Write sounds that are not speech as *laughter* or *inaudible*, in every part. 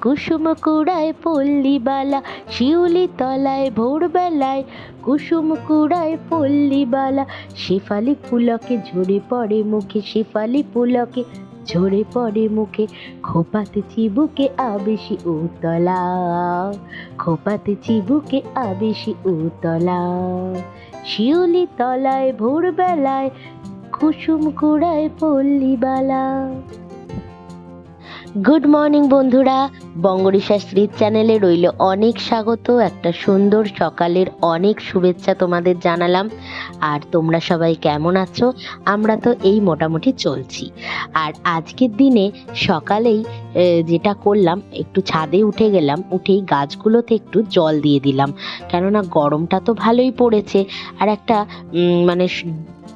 কুসুম কুড়ায় পল্লীবালা শিউলি তলায় ভোরবেলায় কুসুম কুড়ায় পল্লীবালা শেফালি পুলকে ঝরে পড়ে মুখে, শেফালি পুলকে ঝরে পড়ে মুখে, খোপাতে চিবুকে আবেশি উতলা। খোপাতে চিবুকে আবেশি উতলা। শিউলি তলায় ভোরবেলায় কুসুম কুড়ায় পল্লীবালা গুড মর্নিং বন্ধুরা। বঙ্গরি শাস্ত্রীর চ্যানেলে রইল অনেক স্বাগত। একটা সুন্দর সকালের অনেক শুভেচ্ছা তোমাদের জানালাম। আর তোমরা সবাই কেমন আছো? আমরা তো এই মোটামুটি চলছি। আর আজকের দিনে সকালেই যেটা করলাম, একটু ছাদে উঠে গেলাম। উঠেই গাছগুলোতে একটু জল দিয়ে দিলাম। কেননা গরমটা তো ভালোই পড়েছে। আর একটা মানে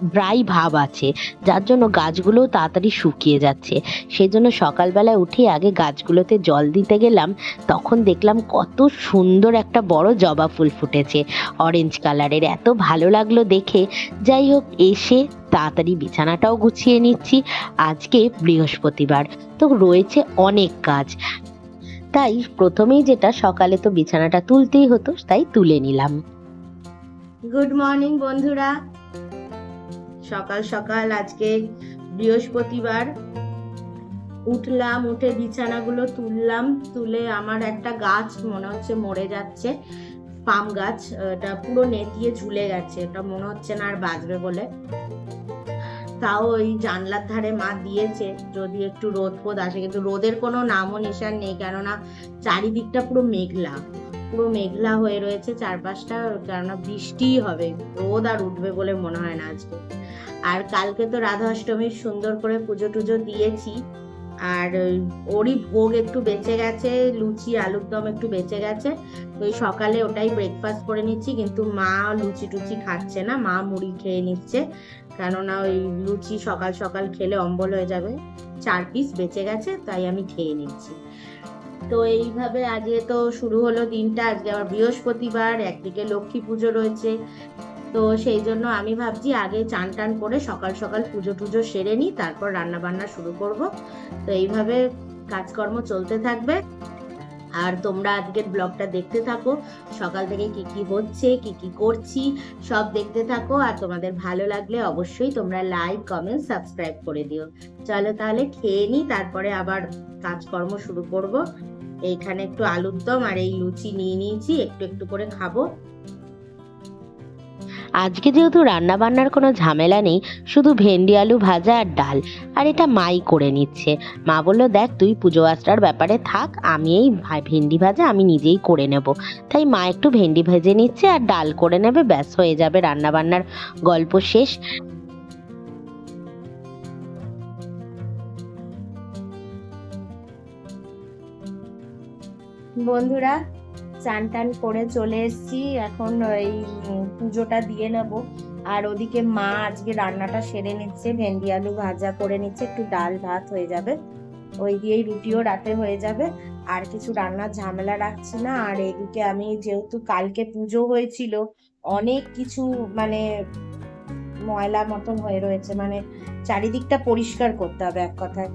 ড্রাই ভাব আছে, যার জন্য গাছগুলোও তাড়াতাড়ি শুকিয়ে যাচ্ছে। সেই জন্য সকালবেলায় উঠে আগে গাছগুলোতে জল দিতে গেলাম, তখন দেখলাম কত সুন্দর একটা বড় জবা ফুল ফুটেছে। অরেঞ্জ কালারের, এত ভালো লাগল দেখে। যাই হোক, এসে তাড়াতাড়ি বিছানাটাও গুছিয়ে নিচ্ছি। আজকে বৃহস্পতিবার, তো রয়েছে অনেক কাজ। তাই প্রথমেই যেটা, সকালে তো বিছানাটা তুলতেই হতো, তাই তুলে নিলাম। গুড মর্নিং বন্ধুরা। সকাল সকাল আজকে বৃহস্পতিবার উঠলাম, উঠে বিছানাগুলো তুললাম, তুলে আমার একটা গাছ মনে হচ্ছে মরে যাচ্ছে, পাম গাছ, এটা পুরো নেতিয়ে ঝুলে গেছে, এটা মনে হচ্ছে না আর বাঁচবে বলে। তাও ওই জানলার ধারে মা দিয়েছে, যদি একটু রোদ ফোদ আসে, কিন্তু রোদের কোনো নামও নিশান নেই, কেননা চারিদিকটা পুরো মেঘলা পুরো মেঘলা হয়ে রয়েছে চারপাশটা, কেননা বৃষ্টিই হবে, রোদ আর উঠবে বলে মনে হয় না আজকে। আর কালকে তো রাধা অষ্টমীর সুন্দর করে পুজো টুজো দিয়েছি। আর ওরই ভোগ একটু বেঁচে গেছে, লুচি, আলুর দম একটু বেঁচে গেছে। তো ওই সকালে ওটাই ব্রেকফাস্ট করে নিচ্ছি, কিন্তু মা লুচি টুচি খাচ্ছে না, মা মুড়ি খেয়ে নিচ্ছে। কেননা ওই লুচি সকাল সকাল খেলে অম্বল হয়ে যাবে, চার পিস বেঁচে গেছে, তাই আমি খেয়ে নিচ্ছি। তো এইভাবে আজকে তো শুরু হলো দিনটা, আজকে আবার বৃহস্পতিবার, একদিকে লক্ষ্মী পুজো রয়েছে তো সেই জন্য আমি ভাবছি আগে চান টান করে সকাল সকাল পুজো টুজো সেরে নিই, তারপর রান্না বান্না শুরু করব। তো এইভাবে কাজকর্ম চলতে থাকবে। আর তোমরা আজকের ব্লগটা দেখতে থাকো। সকাল থেকে কি কি হচ্ছে, কি কি করছি, সব দেখতে থাকো। আর তোমাদের ভালো লাগলে অবশ্যই তোমরা লাইক কমেন্ট সাবস্ক্রাইব করে দিও। চলো তাহলে খেয়ে নিই, তারপরে আবার কাজকর্ম শুরু করব। এইখানে একটু আলুর দম আর এই লুচি নিয়ে নিয়েছি, একটু একটু করে খাব। আজকে যেহেতু রান্না বান্নার কোনো ঝামেলা নেই, শুধু ভেন্ডি, আলু ভাজা আর ডাল। আর এটা মাই করে নিচ্ছে। মা বলল, দেখ, তুই পুজো আশ্রার ব্যাপারে থাক, আমি এই ভেন্ডি ভাজা আমি নিজেই করে নেব। তাই মা একটু ভেন্ডি ভেজে নিচ্ছে আর ডাল করে নেবে, ব্যাস, হয়ে যাবে রান্না বান্নার গল্প শেষ। বন্ধুরা চান টান করে চলে এসেছি। এখন এই পুজোটা দিয়ে নেব। আর ওদিকে মা আজকে রান্নাটা সেরে নিচ্ছে, ভেন্ডি আলু ভাজা করে নিচ্ছে, একটু ডাল ভাত হয়ে যাবে। ওই দিয়েই রুটিও রাতে হয়ে যাবে। আর কিছু রান্নার ঝামেলা রাখছি না। আর এদিকে আমি যেহেতু কালকে পুজো হয়েছিল, অনেক কিছু মানে ময়লা মতন হয়ে রয়েছে মানে চারিদিকটা পরিষ্কার করতে হবে এক কথায়।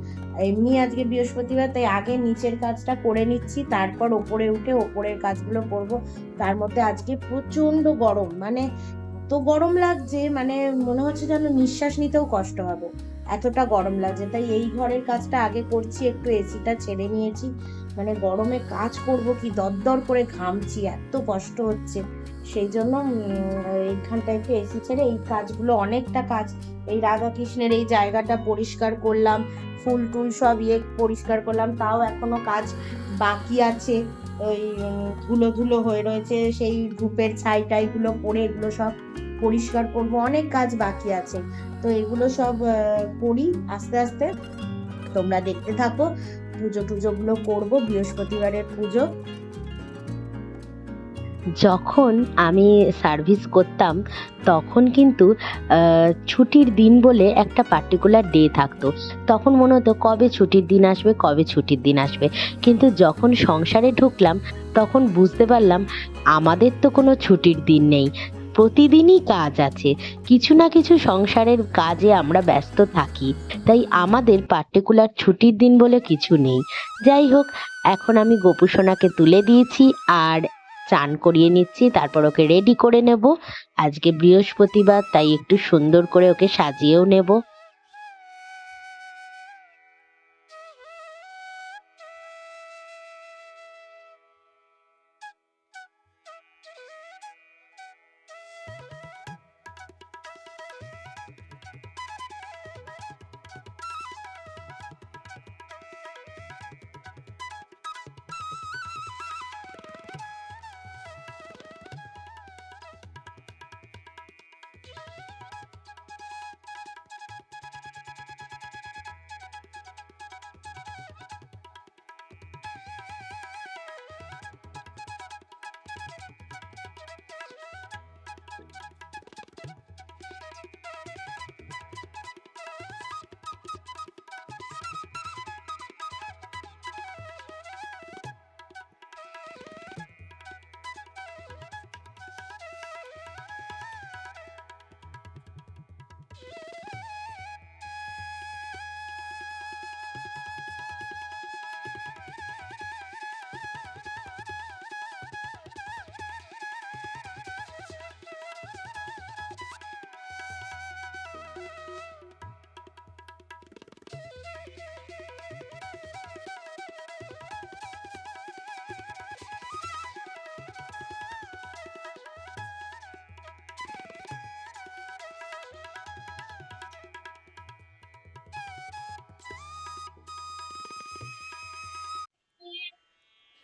এমনি আজকে বৃহস্পতিবার, তাই আগে নিচের কাজটা করে নিচ্ছি, তারপর ওপরে উঠে ওপরের কাজগুলো করব। তার মধ্যে আজকে প্রচণ্ড গরম মানে এত গরম লাগছে মানে মনে হচ্ছে যেন নিঃশ্বাস নিতেও কষ্ট হবে, এতটা গরম লাগছে। তাই এই ঘরের কাজটা আগে করছি, একটু এসিটা ছেড়ে নিয়েছি। মানে গরমে কাজ করব কি দরদর করে ঘামছি, এত কষ্ট হচ্ছে। সেই জন্য উম, এইখানটা একটু এসি ছেড়ে এই কাজগুলো অনেকটা কাজ। এই রাধাকৃষ্ণের এই জায়গাটা পরিষ্কার করলাম ফুল টুল সব ইয়ে পরিষ্কার করলাম তাও এখনও কাজ বাকি আছে। ওই ধুলো ধুলো হয়ে রয়েছে সেই ধূপের ছাই টাইগুলো পরে এগুলো সব পরিষ্কার করব অনেক কাজ বাকি আছে। তো এগুলো সব করি আস্তে আস্তে। তোমরা দেখতে থাকো পুজো টুজোগুলো করব বৃহস্পতিবারের পুজো। যখন আমি সার্ভিস করতাম, তখন কিন্তু ছুটির দিন বলে একটা পার্টিকুলার ডে থাকতো। তখন মনে হতো কবে ছুটির দিন আসবে, কবে ছুটির দিন আসবে। কিন্তু যখন সংসারে ঢুকলাম, তখন বুঝতে পারলাম আমাদের তো কোনো ছুটির দিন নেই। প্রতিদিনই কাজ আছে। কিছু না কিছু সংসারের কাজে আমরা ব্যস্ত থাকি। তাই আমাদের পার্টিকুলার ছুটির দিন বলে কিছু নেই। যাই হোক, এখন আমি গোপুসোনাকে তুলে দিয়েছি, আর চান করিয়ে নিচ্ছি, তারপর ওকে রেডি করে নেব। আজকে বৃহস্পতিবার, তাই একটু সুন্দর করে ওকে সাজিয়েও নেব।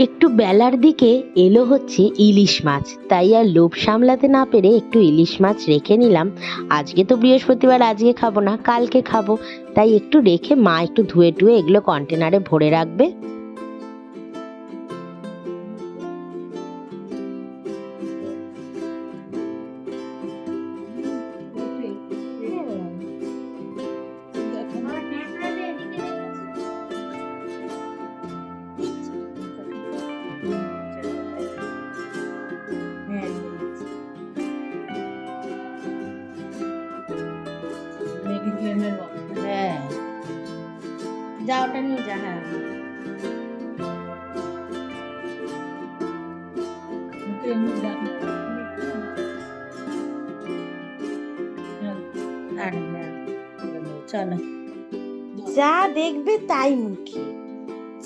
একটু বেলার দিকে এলো হচ্ছে ইলিশ মাছ। তাই আর লোভ সামলাতে না পেরে একটু ইলিশ মাছ রেখে নিলাম। আজকে তো বৃহস্পতিবার, আজকে খাব না, কালকে খাব। তাই একটু রেখে মা একটু ধুয়ে টুয়ে এগুলো কন্টেনারে ভরে রাখবে। হ্যাঁ চলো। যা দেখবে তাই মুখে।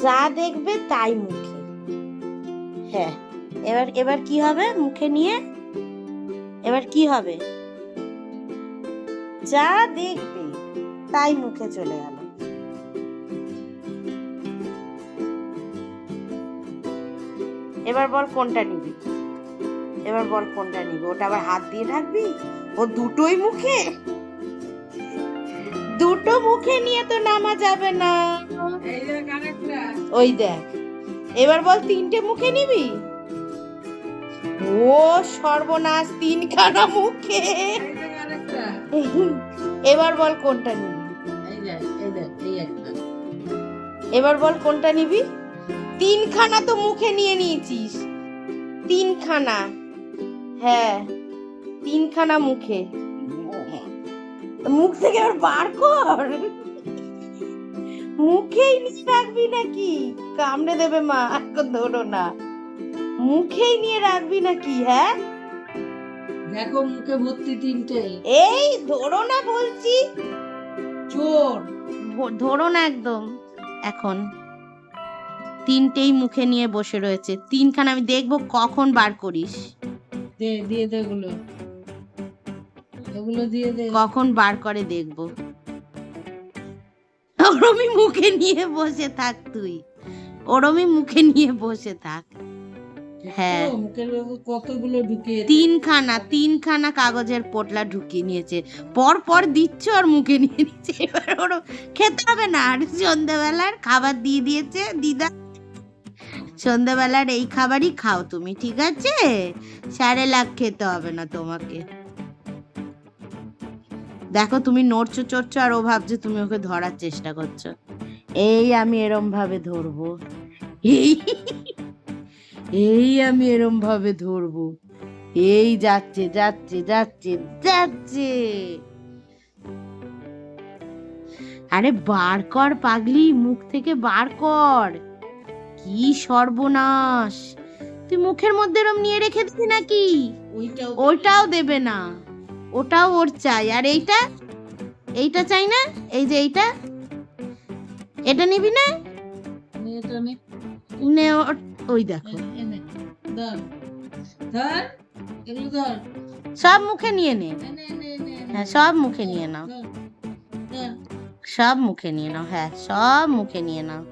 যা দেখবে তাই মুখে। হ্যাঁ এবার এবার কি হবে মুখে নিয়ে? এবার কি হবে? যা দেখবে তাই মুখে চলে গেল। এবার বল কোনটা নিবি? এবার বল কোনটা নিবি? ওটা আবার হাত দিয়ে রাখবি ও দুটোই মুখে? দুটো মুখে নিয়ে তো নামা যাবে না। ওই দেখ। এবার বল তিনটে মুখে নিবি? ও সর্বনাশ তিন তিনখানা মুখে। এবার বল কোনটা নিবি? এবার বল কোনটা নিবি? তিনখানা তো মুখে নিয়ে নিয়েছিস। তিনখানা। হ্যাঁ তিনখানা মুখে। মুখ থেকে এবার বার কর। মুখেই নিয়ে রাখবি নাকি? কামড়ে দেবে মা এখন ধরো না। মুখেই নিয়ে রাখবি নাকি হ্যাঁ? দেখো মুখে ভর্তি তিনটে। এই ধরো না বলছি। চোর। ধরো না একদম। এখন। তিনটেই মুখে নিয়ে বসে রয়েছে। তিনখানা আমি দেখব কখন বার করিস। দে দিয়ে দে ওগুলো। ওগুলো দিয়ে দে। কখন বার করে দেখব। ওরমি মুখে নিয়ে বসে থাক তুই। ওরমি মুখে নিয়ে বসে থাক। হ্যাঁ। কতগুলো ঢুকিয়ে তিনখানা তিনখানা কাগজের পোটলা ঢুকিয়ে নিয়েছে। পর পর দিচ্ছ আর মুখে নিয়ে নিচ্ছে। এবার ওর খেতে হবে না। আর সন্ধ্যাবেলার খাবার দিয়ে দিয়েছে দিদা। সন্ধ্যাবেলার এই খাবারই খাও তুমি, ঠিক আছে? সাড়ে লাখ খেতে হবে না তোমাকে। দেখো তুমি নড়ছো, চড়ছো আর ও ভাবছে তুমি ওকে ধরার চেষ্টা করছ। এই আমি এরম ভাবে ধরবো। এই আমি এরম ভাবে ধরবো। এই যাচ্ছে যাচ্ছে যাচ্ছে যাচ্ছে। আরে বার কর পাগলি, মুখ থেকে বার কর। কি সর্বনাশ। তুই মুখের মধ্যে এরম নিয়ে রেখে দিবি নাকি? ওইটাও ওটাও দেবে না। ওটাও ওর চাই। আর এইটা? এইটা চাই না? এই যে এইটা? এটা নিবি না? নে, ওই দেখো। সব মুখে নিয়ে নে। হ্যাঁ সব মুখে নিয়ে নাও। সব মুখে নিয়ে নাও। হ্যাঁ সব মুখে নিয়ে নাও।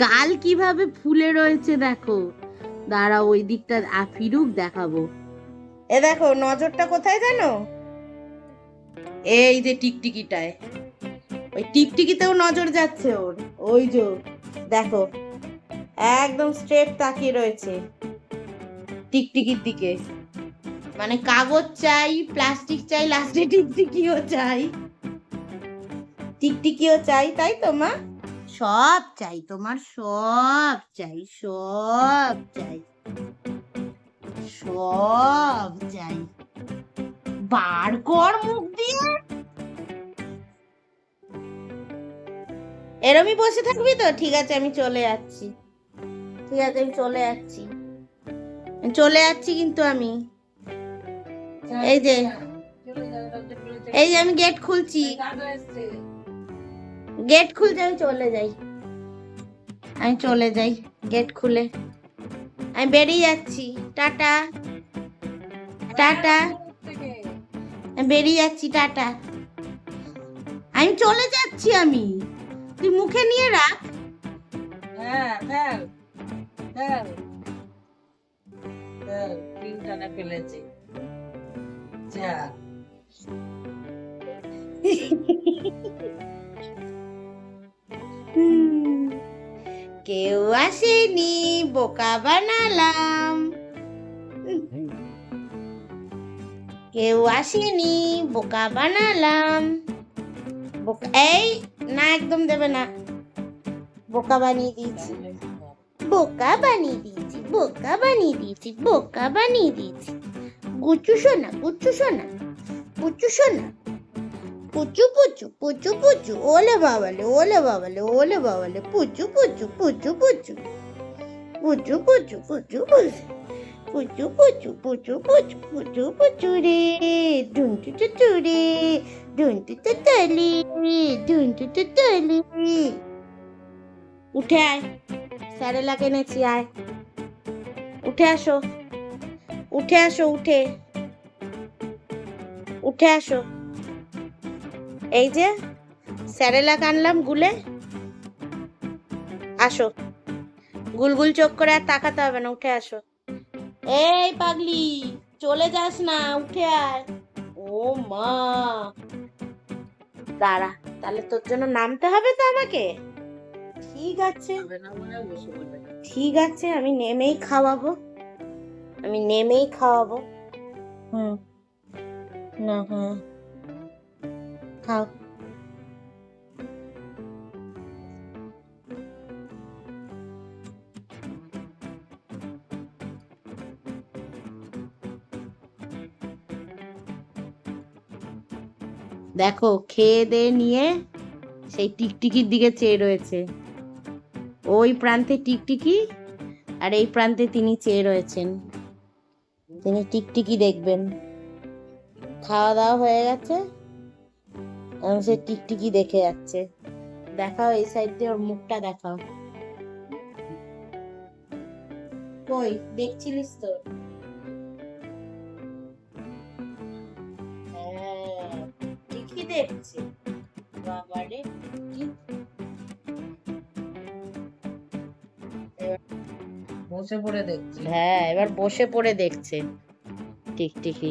গাল কীভাবে ফুলে রয়েছে দেখো। দাঁড়া ওই দিকটা আফিরুক দেখাবো। এ দেখো নজরটা কোথায় জানো? এই যে টিকটিকিটায়। ওই টিকটিকিতেও নজর যাচ্ছে ওর। ওই যে দেখো একদম স্ট্রেট তাকিয়ে রয়েছে টিকটিকির দিকে। মানে কাগজ চাই প্লাস্টিক চাই লাস্টে টিকটিকিও চাই। টিকটিকিও চাই তাই তো মা? সব চাই তোমার সব চাই সব চাই। সব চাই। বার কর মুখ দিয়ে। এরমই বসে থাকবি তো? ঠিক আছে আমি চলে যাচ্ছি। ঠিক আছে আমি চলে যাচ্ছি। চলে যাচ্ছি কিন্তু আমি। এই যে। এই যে আমি গেট খুলছি। গেট খুলতে আমি চলে যাই। আমি চলে যাই গেট খুলে। আমি বেরিয়ে যাচ্ছি। টাটা। টাটা। আমি বেরিয়ে যাচ্ছি, টাটা। আমি চলে যাচ্ছি আমি। তুই মুখে নিয়ে রাখ। হ্যাঁ ফেল। ফেল। ফেল ফেলেছি। যা। *laughs* কেউ আসেনি, বোকা বানালাম। কেউ আসেনি, বোকা বানালাম। বোকা, এই, না, একদম দেবে না। বোকা বানিয়ে দিয়েছি। বোকা বানিয়ে দিয়েছি, বোকা বানিয়ে দিয়েছি, বোকা বানিয়ে দিয়েছি। গুচু শোনা গুচু শোনা গুচু শোনা। পুচু পুচু পুচু পুচু ওলে বাবালে ওলে বাবালে ওলে বাবালে পুচু পুচু পুচু পুচু পুচু পুচু পুচু পুচু পুচু পুচু পুচু পুচু পুচু পুচু রে ডুন্টু টুটু রে ডুন্টু টুটলি ডুন্টু টুটলি উঠে আয় স্যারেলাকে এনেছি আয় উঠে আসো উঠে আসো উঠে উঠে আসো এই যে স্যারেলাক আনলাম গুলে। আসো। গুলগুল চোখ করে আর তাকাতে হবে না উঠে আসো। এই পাগলি চলে যাস না উঠে আয়। ও মা। দাঁড়া তাহলে তোর জন্য নামতে হবে তো আমাকে? ঠিক আছে। হবে না মনে ঠিক আছে আমি নেমেই খাওয়াবো। আমি নেমেই খাওয়াবো। হুম। না হ্যাঁ। খাও দেখো, খেয়ে দিয়ে নিয়ে সেই টিকটিকির দিকে চেয়ে রয়েছে। ওই প্রান্তে টিকটিকি আর এই প্রান্তে তিনি চেয়ে রয়েছেন। তিনি টিকটিকি দেখবেন। খাওয়া দাওয়া হয়ে গেছে। এবং সে টিকটিকি দেখে যাচ্ছে। দেখাও এই সাইড দিয়ে ওর মুখটা দেখাও। কই দেখছিলিস তো? হ্যাঁ, ঠিকই দেখছি। বাবারে বসে পড়ে দেখছি। হ্যাঁ এবার বসে পড়ে দেখছে টিকটিকি।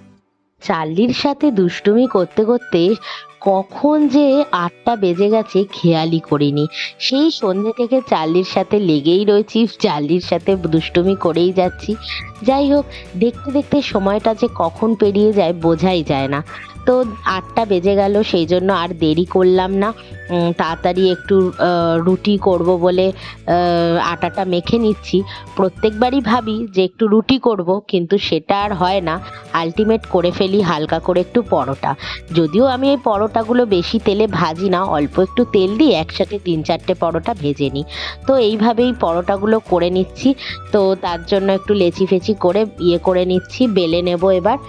চার্লির সাথে দুষ্টুমি করতে করতে কখন যে আটটা বেজে গেছে খেয়ালই করিনি। সেই সন্ধ্যে থেকে চার্লির সাথে লেগেই রয়েছি, চার্লির সাথে দুষ্টুমি করেই যাচ্ছি। যাই হোক, দেখতে দেখতে সময়টা যে কখন পেরিয়ে যায় বোঝাই যায় না। তো আটটা বেজে গেল, সেই জন্য আর দেরি করলাম না। তাড়াতাড়ি একটু রুটি করব বলে আটাটা মেখে নিচ্ছি। প্রত্যেকবারই ভাবি যে একটু রুটি করব, কিন্তু সেটা আর হয় না। আলটিমেট করে ফেলি, হালকা করে একটু পরোটা। যদিও আমি এই পরোটাগুলো বেশি তেলে ভাজি না, অল্প একটু তেল দিয়ে একসাথে তিন চারটে পরোটা ভেজে নিই। তো এইভাবেই পরোটাগুলো করে নিচ্ছি। তো তার জন্য একটু লেচি ফেচি করে ইয়ে করে নিচ্ছি, বেলে নেব এবার।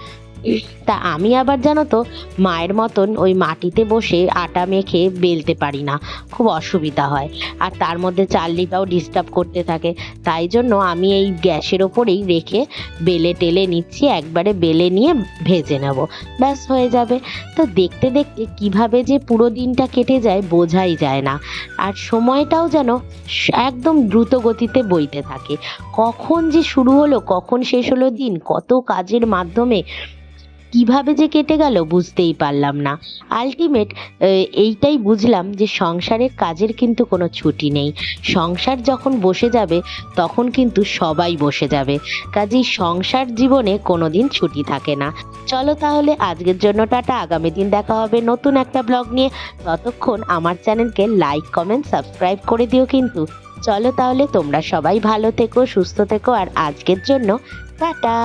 তা আমি আবার জানো তো, মায়ের মতন ওই মাটিতে বসে আটা মেখে বেলতে পারি না। খুব অসুবিধা হয়। আর তার মধ্যে চালনিটাও ডিস্টার্ব করতে থাকে। তাই জন্য আমি এই গ্যাসের ওপরেই রেখে বেলে টেলে নিচ্ছি, একবারে বেলে নিয়ে ভেজে নেব। ব্যাস, হয়ে যাবে। তো দেখতে দেখতে কীভাবে যে পুরো দিনটা কেটে যায় বোঝাই যায় না। আর সময়টাও যেন একদম দ্রুত গতিতে বইতে থাকে। কখন যে শুরু হলো, কখন শেষ হলো দিন, কত কাজের মাধ্যমে কীভাবে যে কেটে গেল বুঝতেই পারলাম না। আলটিমেট এইটাই বুঝলাম যে সংসারের কাজের কিন্তু কোনো ছুটি নেই। সংসার যখন বসে যাবে, তখন কিন্তু সবাই বসে যাবে। কাজেই সংসার জীবনে কোনোদিন ছুটি থাকে না। চলো তাহলে আজকের জন্য টাটা, আগামী দিন দেখা হবে নতুন একটা ব্লগ নিয়ে। ততক্ষণ আমার চ্যানেলকে লাইক কমেন্ট সাবস্ক্রাইব করে দিও কিন্তু। চলো তাহলে তোমরা সবাই ভালো থেকো, সুস্থ থেকো, আর আজকের জন্য টাটা।